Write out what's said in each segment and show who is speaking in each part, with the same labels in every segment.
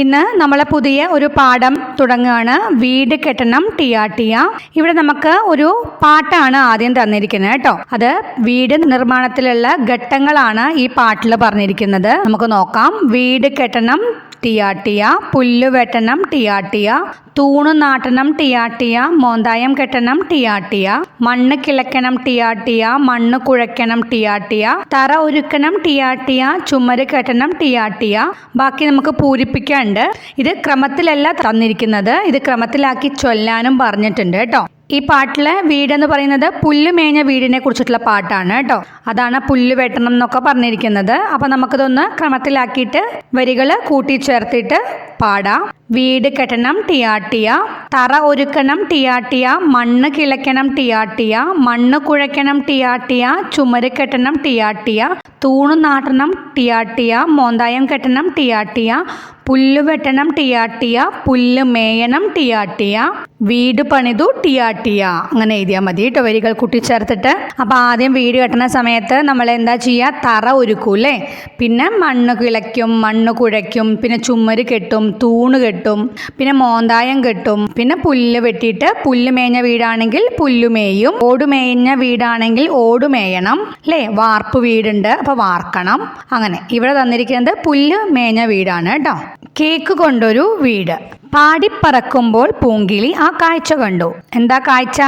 Speaker 1: ഇന്ന് നമ്മളെ പുതിയ ഒരു പാഠം തുടങ്ങുകയാണ്. വീട് കെട്ടണം ടിയാട്ടിയ. ടിയ ഇവിടെ നമുക്ക് ഒരു പാട്ടാണ് ആദ്യം തന്നിരിക്കുന്നത് കേട്ടോ. അത് വീട് നിർമ്മാണത്തിലുള്ള ഘട്ടങ്ങളാണ് ഈ പാട്ടിൽ പറഞ്ഞിരിക്കുന്നത്. നമുക്ക് നോക്കാം. വീട് കെട്ടണം ടിയാട്ടിയ. പുല്ല് വെട്ടണം ടിയാട്ടിയ. തൂണ് നാട്ടണം ടിയാട്ടിയ മോന്തായം കെട്ടണം ടിയാട്ടിയ മണ്ണ് കിളക്കണം ടിയാട്ടിയ മണ്ണ് കുഴക്കണം ടിയാട്ടിയ തറ ഒരുക്കണം ടിയാട്ടിയ ചുമര് കെട്ടണം ടിയാട്ടിയ ബാക്കി നമുക്ക് പൂരിപ്പിക്കാണ്ട് ഇത് ക്രമത്തിലല്ല തന്നിരിക്കുന്നത്. ഇത് ക്രമത്തിലാക്കി ചൊല്ലാനും പറഞ്ഞിട്ടുണ്ട് കേട്ടോ ഈ പാട്ടിലെ വീടെന്ന് പറയുന്നത് പുല്ല് മേഞ്ഞ വീടിനെ കുറിച്ചിട്ടുള്ള പാട്ടാണ് കേട്ടോ അതാണ് പുല്ല് വെട്ടണം എന്നൊക്കെ പറഞ്ഞിരിക്കുന്നത്. അപ്പം നമുക്കിതൊന്ന് ക്രമത്തിലാക്കിയിട്ട് വരികൾ കൂട്ടിച്ചേർത്തിട്ട് പാടാം. വീട് കെട്ടണം ടിയാട്ടിയ. തറ ഒരുക്കണം ടിയാട്ടിയ. മണ്ണ് കിളയ്ക്കണം ടിയാട്ടിയ. മണ്ണ് കുഴയ്ക്കണം ടിയാട്ടിയ. ചുമര് കെട്ടണം ടിയാട്ടിയ. തൂണ് നാട്ടണം ടിയാട്ടിയ. മോന്തായം കെട്ടണം ടിയാട്ടിയ. പുല്ല് വെട്ടണം ടിയാട്ടിയ. പുല്ല് മേയണം ടിയാട്ടിയ. വീട് പണിതു ടിയാട്ടിയ. അങ്ങനെ എഴുതിയാൽ മതി കേട്ടോ വരികൾ കൂട്ടിച്ചേർത്തിട്ട്. അപ്പോൾ ആദ്യം വീട് കെട്ടുന്ന സമയത്ത് നമ്മൾ എന്താ ചെയ്യുക? തറ ഒരുക്കൂലേ പിന്നെ മണ്ണ് കിളയ്ക്കും മണ്ണ് കുഴയ്ക്കും പിന്നെ ചുമര് കെട്ടും തൂണ് കെട്ടും പിന്നെ മോന്തായം കെട്ടും. പിന്നെ പുല്ല് വെട്ടിയിട്ട് പുല്ല് മേഞ്ഞ വീടാണെങ്കിൽ പുല്ലുമേയും മേയും ഓട് മേഞ്ഞ വീടാണെങ്കിൽ ഓട് മേയണം അല്ലേ? വാർപ്പ് വീടുണ്ട് അപ്പോൾ വാർക്കണം. അങ്ങനെ ഇവിടെ തന്നിരിക്കുന്നത് പുല്ല് മേഞ്ഞ വീടാണ് കേട്ടോ. കേക്ക് കൊണ്ടൊരു വീട്. പാടിപ്പറക്കുമ്പോൾ പൂങ്കിളി ആ കാഴ്ച കണ്ടു. എന്താ കാഴ്ച?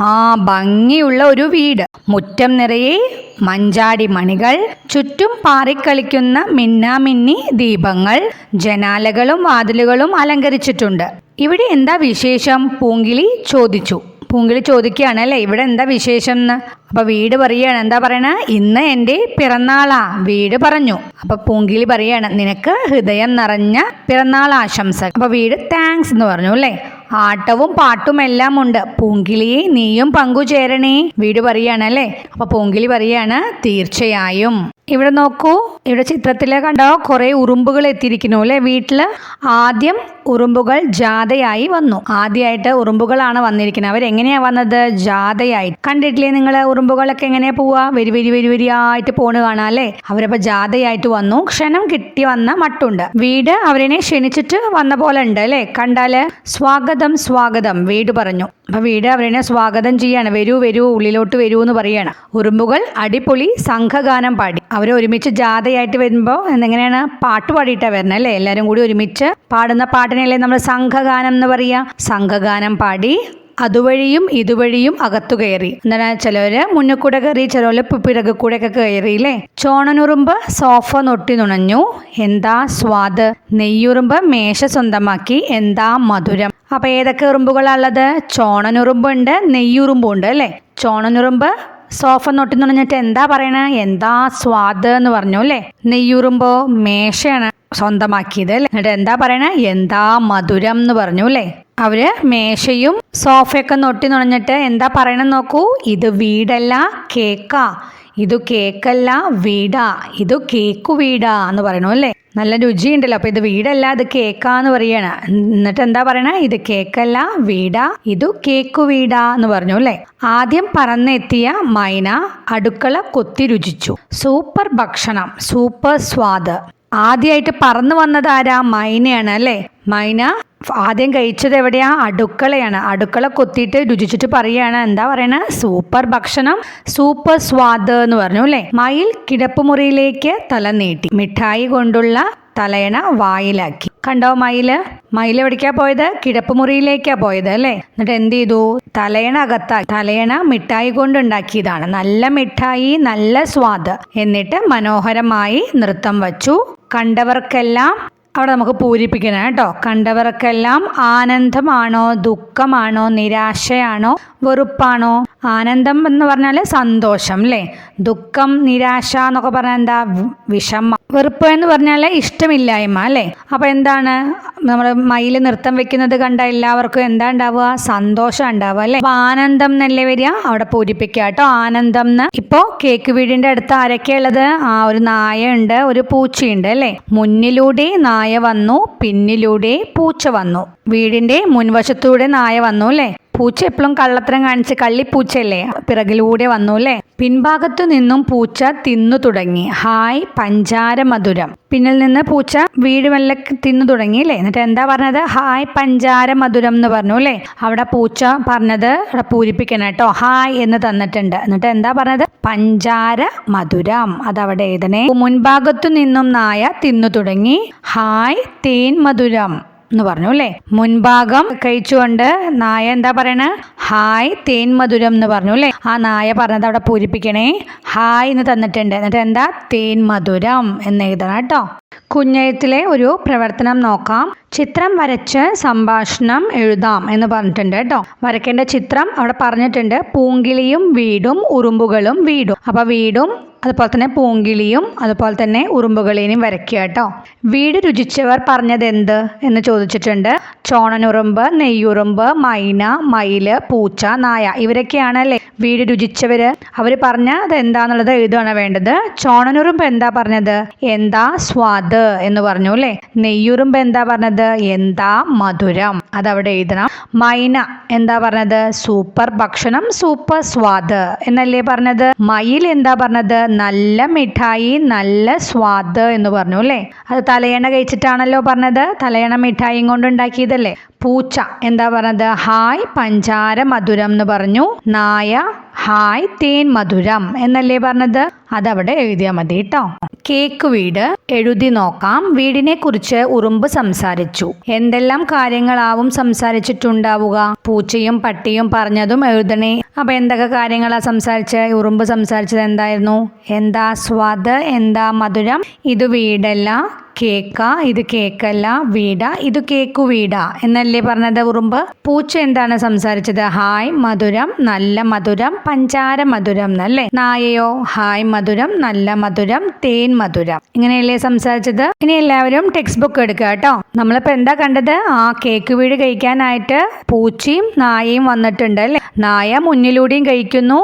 Speaker 1: ആ ഭംഗിയുള്ള ഒരു വീട്. മുറ്റം നിറയെ മഞ്ചാടി മണികൾ ചുറ്റും പാറിക്കളിക്കുന്ന മിന്നാമിന്നി ദീപങ്ങൾ ജനാലകളും വാതിലുകളും അലങ്കരിച്ചിട്ടുണ്ട്. ഇവിടെ എന്താ വിശേഷം? പൂങ്കിളി ചോദിച്ചു. പൂങ്കിളി ചോദിക്കുകയാണ് അല്ലേ? ഇവിടെ എന്താ വിശേഷം എന്ന്? അപ്പൊ വീട് പറയാണ് എന്താ പറയണ? ഇന്ന് എന്റെ പിറന്നാളാ. വീട് പറഞ്ഞു. അപ്പൊ പൂങ്കിളി പറയാണ് നിനക്ക് ഹൃദയം നിറഞ്ഞ പിറന്നാൾ ആശംസ അപ്പൊ വീട് താങ്ക്സ് എന്ന് പറഞ്ഞു അല്ലേ? ആട്ടവും പാട്ടും എല്ലാം ഉണ്ട്. പൂങ്കിളിയെ നീയും പങ്കുചേരണേ. വീട് പറയാണ് അല്ലേ? അപ്പൊ പൂങ്കിളി പറയാണ് തീർച്ചയായും. ഇവിടെ നോക്കൂ. ഇവിടെ ചിത്രത്തിൽ കണ്ടോ? കുറെ ഉറുമ്പുകൾ എത്തിയിരിക്കുന്നു അല്ലേ വീട്ടിൽ? ആദ്യം ഉറുമ്പുകൾ ജാഥയായി വന്നു. ആദ്യമായിട്ട് ഉറുമ്പുകളാണ് വന്നിരിക്കുന്നത്. അവരെങ്ങനെയാ വന്നത്? ജാഥയായി കണ്ടിട്ടില്ലേ നിങ്ങൾ ഉറുമ്പുകളൊക്കെ എങ്ങനെയാ പോവാ വരി വരി വരി വരിയായിട്ട് പോണ് കാണാം അല്ലേ? അവരപ്പോ ജാഥയായിട്ട് വന്നു. ക്ഷണം കിട്ടി വന്ന മട്ടുണ്ട്. വീട് അവരെ ക്ഷണിച്ചിട്ട് വന്ന പോലെ ഉണ്ട് അല്ലേ? കണ്ടാൽ സ്വാഗതം സ്വാഗതം. വീട് പറഞ്ഞു. അപ്പൊ വീട് അവരെ സ്വാഗതം ചെയ്യാണ്. വരൂ വരൂ ഉള്ളിലോട്ട് വരൂ എന്ന് പറയാണ്. ഉറുമ്പുകൾ അടിപൊളി സംഘഗാനം പാടി. അവർ ഒരുമിച്ച് ജാഥയായിട്ട് വരുമ്പോൾ എങ്ങനെയാണ് പാട്ട് പാടിയിട്ടാണ് വരുന്നത് അല്ലേ? എല്ലാരും കൂടി ഒരുമിച്ച് പാടുന്ന പാട്ടിനല്ലേ നമ്മൾ സംഘഗാനം എന്ന് പറയുക സംഘഗാനം പാടി അതുവഴിയും ഇതുവഴിയും അകത്തു കയറി. എന്താണ് ചിലവര് മുന്നിൽ കൂടെ കയറി ചിലവര് പിറകു കൂടെ ഒക്കെ കയറിയില്ലേ ചോണനുറുമ്പ് സോഫ നൊട്ടി നുണഞ്ഞു. എന്താ സ്വാദ്? നെയ്യുറുമ്പ് മേശ സ്വന്തമാക്കി. എന്താ മധുരം? അപ്പൊ ഏതൊക്കെ ഉറുമ്പുകളാണുള്ളത് ചോണനുറുമ്പുണ്ട് നെയ്യുറുമ്പുണ്ട് അല്ലേ? ചോണനുറുമ്പ് സോഫ നോട്ടിന്ന് പറഞ്ഞിട്ട് എന്താ പറയണ? എന്താ സ്വാദ് എന്ന് പറഞ്ഞു അല്ലേ? നെയ്യുറുമ്പോ മേശയാണ് സ്വന്തമാക്കിയത് അല്ലേ? എന്നിട്ട് എന്താ പറയണ? എന്താ മധുരം എന്ന് പറഞ്ഞു അല്ലേ? അവർ മേശയും സോഫയൊക്കെ നൊട്ടി നുണഞ്ഞിട്ട് എന്താ പറയണെന്ന് നോക്കൂ? ഇത് വീടല്ല കേക്കാ. ഇത് കേക്കല്ല വീടാ. ഇത് കേക്കു വീടാ എന്ന് പറയണു അല്ലേ? നല്ല രുചിയുണ്ടല്ലോ. അപ്പൊ ഇത് വീടല്ല ഇത് കേക്കാന്ന് പറയണ. എന്നിട്ട് എന്താ പറയണ? ഇത് കേക്കല്ല വീടാ. ഇത് കേക്കു വീടാ എന്ന് പറഞ്ഞു അല്ലേ? ആദ്യം പറന്നെത്തിയ മൈന അടുക്കള കൊത്തി രുചിച്ചു. സൂപ്പർ ഭക്ഷണം സൂപ്പർ സ്വാദ്. ആദ്യമായിട്ട് പറന്നു വന്നത് ആരാ? മൈനയാണ് അല്ലേ? മൈന ആദ്യം കഴിച്ചത് എവിടെയാ? അടുക്കളയാണ്. അടുക്കള കൊത്തിയിട്ട് രുചിച്ചിട്ട് പറയാണ് എന്താ പറയണ? സൂപ്പർ ഭക്ഷണം സൂപ്പർ സ്വാദ് എന്ന് പറഞ്ഞു അല്ലേ? മയിൽ കിടപ്പുമുറിയിലേക്ക് തല നീട്ടി. മിഠായി കൊണ്ടുള്ള തലയണ വായിലാക്കി. കണ്ടോ മയിൽ മയിൽ എവിടേക്കാ പോയത്? കിടപ്പുമുറിയിലേക്കാ പോയത് അല്ലേ? എന്നിട്ട് എന്ത് ചെയ്തു? തലയണ അകത്താ തലയണ മിഠായി കൊണ്ടുണ്ടാക്കിയതാണ്. നല്ല മിഠായി നല്ല സ്വാദ്. എന്നിട്ട് മനോഹരമായി നൃത്തം വച്ചു. കണ്ടവർക്കെല്ലാം അവിടെ നമുക്ക് പൂരിപ്പിക്കണം കേട്ടോ. കണ്ടവർക്കെല്ലാം ആനന്ദമാണോ ദുഃഖമാണോ നിരാശയാണോ വെറുപ്പാണോ? ആനന്ദം എന്ന് പറഞ്ഞാൽ സന്തോഷം അല്ലേ ദുഃഖം നിരാശ എന്നൊക്കെ പറഞ്ഞാൽ എന്താ? വിഷമ. വെറുപ്പ് എന്ന് പറഞ്ഞാൽ ഇഷ്ടമില്ലായ്മ അല്ലേ അപ്പോൾ എന്താണ്? നമ്മൾ മയിൽ നൃത്തം വെക്കുന്നത് കണ്ട എല്ലാവർക്കും എന്താ ഉണ്ടാവുക? സന്തോഷം ഉണ്ടാവുക അല്ലേ അപ്പോൾ ആനന്ദം എന്നല്ലേ വരിക? അവിടെ പൂരിപ്പിക്കുക കേട്ടോ. ആനന്ദം എന്ന് ഇപ്പോൾ കേക്ക് വീടിന്റെ അടുത്ത് ആരൊക്കെയുള്ളത് ആ ഒരു നായ ഉണ്ട് ഒരു പൂച്ചയുണ്ട് അല്ലേ മുന്നിലൂടെ നായ വന്നു പിന്നിലൂടെ പൂച്ച വന്നു. വീടിന്റെ മുൻവശത്തൂടെ നായ വന്നു അല്ലേ പൂച്ച എപ്പോഴും കള്ളത്തരം കാണിച്ച് കള്ളിപ്പൂച്ചയല്ലേ? പിറകിലൂടെ വന്നു അല്ലേ പിൻഭാഗത്തു നിന്നും പൂച്ച തിന്നു തുടങ്ങി. ഹായ് പഞ്ചാര മധുരം. പിന്നിൽ നിന്ന് പൂച്ച വീട് വല്ല തിന്നു തുടങ്ങി അല്ലേ? എന്നിട്ട് എന്താ പറഞ്ഞത്? ഹായ് പഞ്ചാര മധുരം എന്ന് പറഞ്ഞു അല്ലേ? അവിടെ പൂച്ച പറഞ്ഞത് അവിടെ പൂരിപ്പിക്കണം കേട്ടോ. ഹായ് എന്ന് തന്നിട്ടുണ്ട്. എന്നിട്ട് എന്താ പറഞ്ഞത്? പഞ്ചാര മധുരം. അതവിടെ എഴുതണേ. മുൻഭാഗത്തു നിന്നും നായ തിന്നു തുടങ്ങി. ഹായ് തേൻ മധുരം. എന്ന് പറഞ്ഞു അല്ലേ? മുൻഭാഗം കഴിച്ചുകൊണ്ട് നായ എന്താ പറയണേ? ഹായ് തേൻ മധുരം എന്ന് പറഞ്ഞു അല്ലേ? ആ നായ പറഞ്ഞത് അവിടെ പൂരിപ്പിക്കണേ. ഹായ് എന്ന് തന്നിട്ടുണ്ട്. എന്നിട്ട് എന്താ? തേൻ മധുരം എന്ന് എഴുതണം കേട്ടോ. കുഞ്ഞയത്തിലെ ഒരു പ്രവർത്തനം നോക്കാം. ചിത്രം വരച്ച് സംഭാഷണം എഴുതാം എന്ന് പറഞ്ഞിട്ടുണ്ട് കേട്ടോ. വരയ്ക്കേണ്ട ചിത്രം അവിടെ പറഞ്ഞിട്ടുണ്ട്. പൂങ്കിളിയും വീടും ഉറുമ്പുകളും വീടും. അപ്പോൾ വീടും അതുപോലെ തന്നെ പൂങ്കിളിയും അതുപോലെ തന്നെ ഉറുമ്പുകളേനെയും വരയ്ക്കുക കേട്ടോ. വീട് രുചിച്ചവർ പറഞ്ഞത് എന്ത് എന്ന് ചോദിച്ചിട്ടുണ്ട്. ചോണനുറുമ്പ് നെയ്യുറുമ്പ് മൈന മയിൽ പൂച്ച നായ ഇവരൊക്കെയാണല്ലേ വീട് രുചിച്ചവര്? അവർ പറഞ്ഞത് എന്താന്നുള്ളത് എഴുതുകയാണ് വേണ്ടത്. ചോണനുറുമ്പ് എന്താ പറഞ്ഞത്? എന്താ സ്വാദ് എന്ന് പറഞ്ഞു അല്ലേ? നെയ്യുറുമ്പ് എന്താ പറഞ്ഞത്? എന്താ മധുരം? അത് അവിടെ എഴുതണം. മൈന എന്താ പറഞ്ഞത്? സൂപ്പർ ഭക്ഷണം സൂപ്പർ സ്വാദ് എന്നല്ലേ പറഞ്ഞത്? മയിൽ എന്താ പറഞ്ഞത്? നല്ല മിഠായി നല്ല സ്വാദ് എന്ന് പറഞ്ഞു അല്ലേ? അത് തലയണ കഴിച്ചിട്ടാണല്ലോ പറഞ്ഞത്. തലയണ മിഠായിയും കൊണ്ട് ഉണ്ടാക്കിയതല്ലേ? പൂച്ച എന്താ പറഞ്ഞത്? ഹായ് പഞ്ചാര മധുരം എന്ന് പറഞ്ഞു. നായ ഹായ് തേൻ മധുരം എന്നല്ലേ പറഞ്ഞത്? അതവിടെ എഴുതിയാൽ മതി കേട്ടോ. കേക്ക് വീട് എഴുതി നോക്കാം. വീടിനെ കുറിച്ച് ഉറുമ്പ് സംസാരിച്ചു. എന്തെല്ലാം കാര്യങ്ങളാവും സംസാരിച്ചിട്ടുണ്ടാവുക? പൂച്ചയും പട്ടിയും പറഞ്ഞതും എഴുതണേ. അപ്പൊ എന്തൊക്കെ കാര്യങ്ങളാ സംസാരിച്ച്? ഉറുമ്പ് സംസാരിച്ചത് എന്തായിരുന്നു? എന്താ സ്വാദ്? എന്താ മധുരം? ഇത് വീടല്ല. കേക്ക ഇത് കേക്കല്ല വീട ഇത് കേക്കു വീട എന്നല്ലേ പറഞ്ഞത് ഉറുമ്പ്? പൂച്ച എന്താണ് സംസാരിച്ചത്? ഹായ് മധുരം നല്ല മധുരം പഞ്ചാര മധുരം എന്നല്ലേ? നായയോ? ഹായ് മധുരം നല്ല മധുരം തേൻ മധുരം. ഇങ്ങനെയല്ലേ സംസാരിച്ചത്? ഇനി എല്ലാവരും ടെക്സ്റ്റ് ബുക്ക് എടുക്കുക കേട്ടോ. നമ്മളിപ്പോ എന്താ കണ്ടത്? ആ കേക്ക് വീട് കഴിക്കാനായിട്ട് പൂച്ചയും നായയും വന്നിട്ടുണ്ട് അല്ലേ? നായ മുന്നിലൂടെയും കഴിക്കുന്നു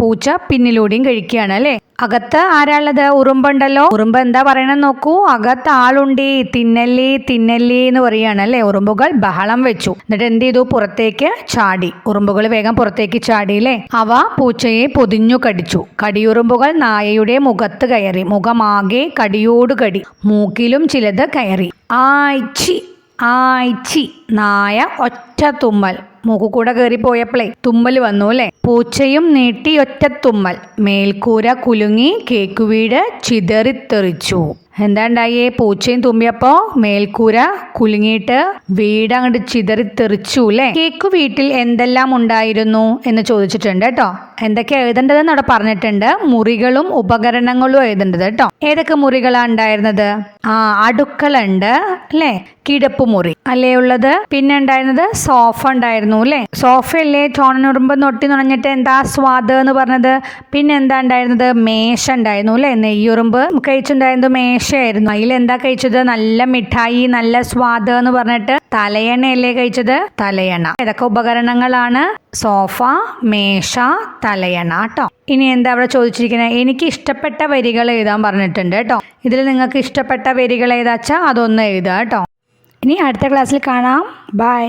Speaker 1: പൂച്ച പിന്നിലൂടെയും കഴിക്കുകയാണ് അല്ലേ? അകത്ത് ആരാളത് ഉറുമ്പുണ്ടല്ലോ. ഉറുമ്പ് എന്താ പറയണെന്ന് നോക്കൂ. അകത്ത് ആളുണ്ടേ. തിന്നല്ലേ തിന്നല്ലേ എന്ന് പറയാണ് അല്ലേ? ഉറുമ്പുകൾ ബഹളം വെച്ചു. എന്നിട്ട് എന്ത് ചെയ്തു? പുറത്തേക്ക് ചാടി. ഉറുമ്പുകൾ വേഗം പുറത്തേക്ക് ചാടി അല്ലേ? അവ പൂച്ചയെ പൊതിഞ്ഞു കടിച്ചു. കടിയുറുമ്പുകൾ നായയുടെ മുഖത്ത് കയറി. മുഖമാകെ കടിയോട് കടി. മൂക്കിലും ചിലത് കയറി. ആയ്ച്ചി ആയ്ച്ചി നായ ഒറ്റ തുമ്മൽ. മൂക്കു കൂടെ കയറിപ്പോയപ്പോഴേ തുമ്മൽ വന്നു അല്ലേ? പൂച്ചയും നീട്ടി ഒറ്റ തുമ്മൽ. മേൽക്കൂര കുലുങ്ങി കേക്കുവീട് ചിതറിത്തെറിച്ചു. എന്താ ഉണ്ടായേ പൂച്ചയും തുമ്പിയപ്പോ മേൽക്കൂര കുലുങ്ങിയിട്ട് വീട് അങ്ങോട്ട് ചിതറി തെറിച്ചു അല്ലേ കേക്ക് വീട്ടിൽ എന്തെല്ലാം ഉണ്ടായിരുന്നു എന്ന് ചോദിച്ചിട്ടുണ്ട് കേട്ടോ എന്തൊക്കെ എഴുതേണ്ടതെന്ന് അവിടെ പറഞ്ഞിട്ടുണ്ട്. മുറികളും ഉപകരണങ്ങളും എഴുതേണ്ടത് കേട്ടോ ഏതൊക്കെ മുറികളാണ് ഉണ്ടായിരുന്നത്? ആ അടുക്കളുണ്ട് അല്ലേ കിടപ്പുമുറി അല്ലേ ഉള്ളത്? പിന്നെ ഉണ്ടായിരുന്നത് സോഫ ഉണ്ടായിരുന്നു അല്ലേ സോഫയല്ലേ ചോണനുറുമ്പ് നൊട്ടി നുണഞ്ഞിട്ട് എന്താ സ്വാദ് എന്ന് പറഞ്ഞത്? പിന്നെ എന്താ ഉണ്ടായിരുന്നത്? മേശ ഉണ്ടായിരുന്നു അല്ലേ നെയ്യുറുമ്പ്. കഴിച്ചിട്ടുണ്ടായിരുന്നത് മേശയായിരുന്നു അതിൽ എന്താ കഴിച്ചത്? നല്ല മിഠായി നല്ല സ്വാദ് എന്ന് പറഞ്ഞിട്ട് തലയണയല്ലേ കഴിച്ചത്? തലയണ ഏതൊക്കെ ഉപകരണങ്ങളാണ്. സോഫ മേശ തലയണ കേട്ടോ ഇനി എന്താ അവിടെ ചോദിച്ചിരിക്കുന്നത് എനിക്ക് ഇഷ്ടപ്പെട്ട വരികൾ എഴുതാൻ പറഞ്ഞിട്ടുണ്ട് കേട്ടോ ഇതിൽ നിങ്ങൾക്ക് ഇഷ്ടപ്പെട്ട വരികൾ ഏതാച്ചാ? അതൊന്ന് എഴുതുക കേട്ടോ ഇനി അടുത്ത ക്ലാസ്സിൽ കാണാം. ബൈ